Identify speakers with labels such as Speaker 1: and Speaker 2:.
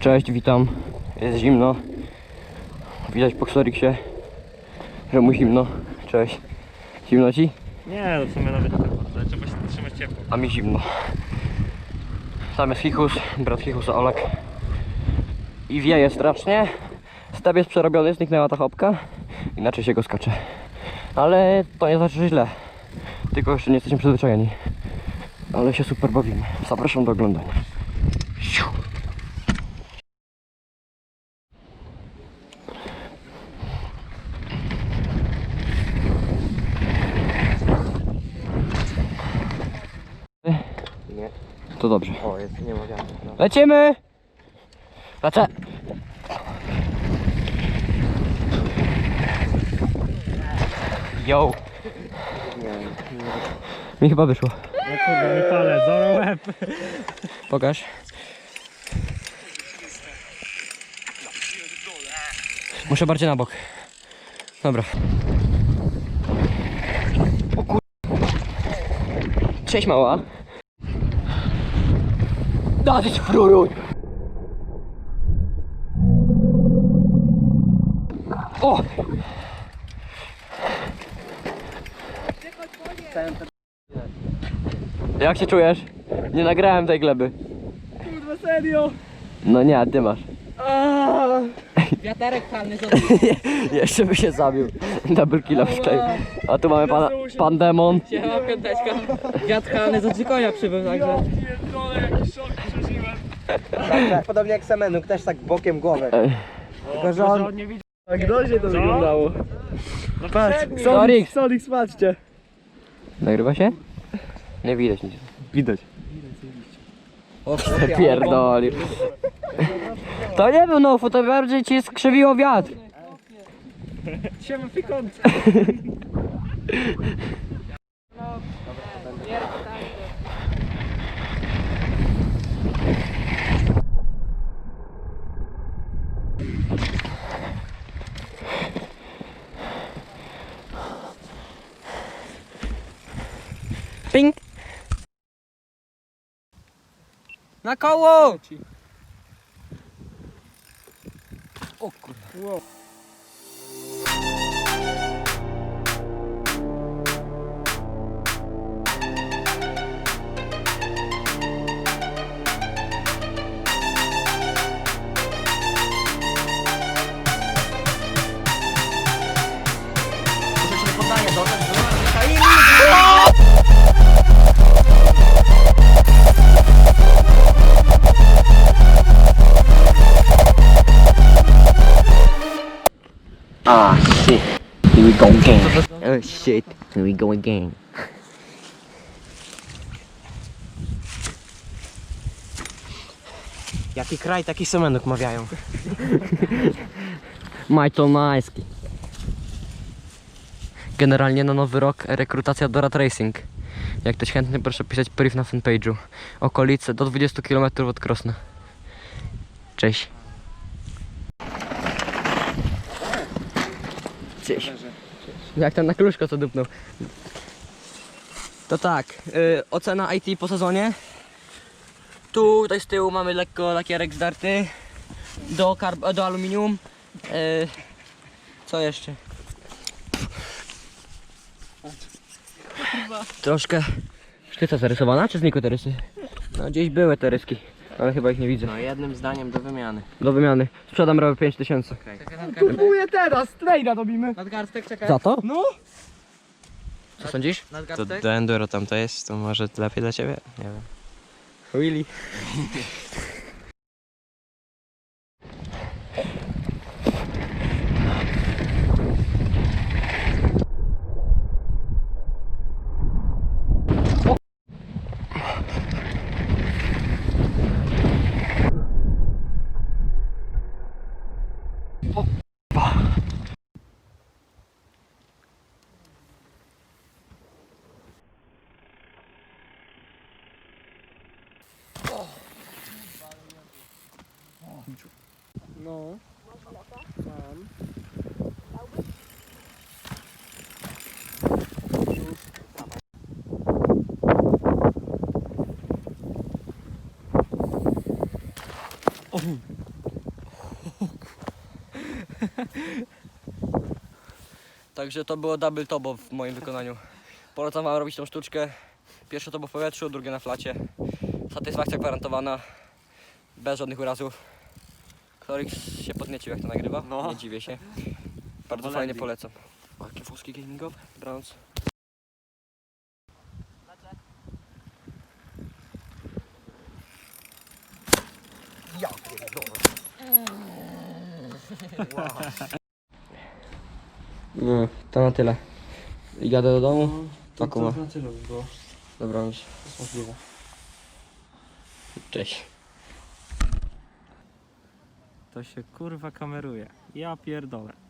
Speaker 1: Cześć, witam. Jest zimno. Widać po Xoriksie, że mu zimno. Cześć. Zimno ci?
Speaker 2: Nie, no w sumie nawet ale trzeba się trzymać ciepło.
Speaker 1: A mi zimno. Tam jest Hichus, brat Hichusa Olek. I wieje strasznie. Step jest przerobiony, zniknęła ta chopka. Inaczej się go skacze. Ale to nie znaczy, że źle. Tylko jeszcze nie jesteśmy przyzwyczajeni. Ale się super bawimy. Zapraszam do oglądania. Siu.
Speaker 3: Nie.
Speaker 1: To dobrze.
Speaker 3: O, jest, nie ma wiatru. No.
Speaker 1: Lecimy! Lecę! Yo! Mi chyba wyszło.
Speaker 2: Kurde, mi palec, zoro łeb.
Speaker 1: Pokaż. Muszę bardziej na bok. Dobra. O kur... Cześć mała. Dać fruru! O! Jak się czujesz? Nie nagrałem tej gleby.
Speaker 2: Kurwa, serio?
Speaker 1: No nie, a ty masz.
Speaker 4: Wiaterek palny za
Speaker 1: Jeszcze by się zabił. Double kill w tej. A tu mamy pana, pan demon.
Speaker 4: Siema piąteczka. Wiatr palny za konia przybył, także.
Speaker 2: Przeżyłem.
Speaker 3: Tak, podobnie jak Semenuk, też tak bokiem głowę.
Speaker 1: Ej.
Speaker 3: Tylko, że on... Tak groźnie to
Speaker 2: wyglądało. No patrz,
Speaker 1: Sorik!
Speaker 3: Solik, patrzcie.
Speaker 1: Nagrywa się? Nie widać nic.
Speaker 3: Widać.
Speaker 1: Pierdolił. To nie był no, to bardziej ci skrzywiło wiatr.
Speaker 2: siema pikant.
Speaker 1: Ping!
Speaker 4: Na koło!
Speaker 1: 奥。うわ Here we go again. Oh shit. Here we go again.
Speaker 3: Jaki kraj, taki Semenuk mawiają.
Speaker 1: Majtonański. Generalnie na nowy rok rekrutacja do Rat Racing. Jak ktoś chętny, proszę pisać brief na fanpage'u. Okolice do 20 km od Krosna. Cześć. Cześć. Jak tam na kluszko co dupnął. To tak, y, ocena IT po sezonie. Tu, tutaj z tyłu mamy lekko lakierek zdarty. Do, karb- do aluminium. Y, co jeszcze? Troszkę sztyca zarysowana, czy znikły te rysy? No gdzieś były te ryski, ale chyba ich nie widzę.
Speaker 3: No jednym zdaniem do wymiany.
Speaker 1: Do wymiany. Sprzedam rower 5000.
Speaker 3: Kupuję teraz, trejda robimy.
Speaker 4: Nadgarstek, czekaj.
Speaker 1: Za to?
Speaker 3: No.
Speaker 1: Co sądzisz?
Speaker 5: To
Speaker 4: Nadgarstek?
Speaker 5: do enduro tam to jest, to może lepiej dla ciebie? Nie wiem.
Speaker 1: 어? 봐.
Speaker 3: No. Um. Oh.
Speaker 1: Także to było double tobo w moim wykonaniu. Polecam wam robić tą sztuczkę. Pierwsze to było w powietrzu, drugie na flacie. Satysfakcja gwarantowana. Bez żadnych urazów. Ktoryś się podniecił jak to nagrywa.
Speaker 2: No.
Speaker 1: Nie dziwię się. Bardzo fajnie polecam. Jakie wózki gamingowe. Brąz. No, to na tyle. Jadę do domu. Taką ma.
Speaker 2: na tyle by było.
Speaker 1: Dobranoc.
Speaker 2: Możliwe.
Speaker 1: Cześć.
Speaker 2: To się kurwa kameruje. Ja pierdolę.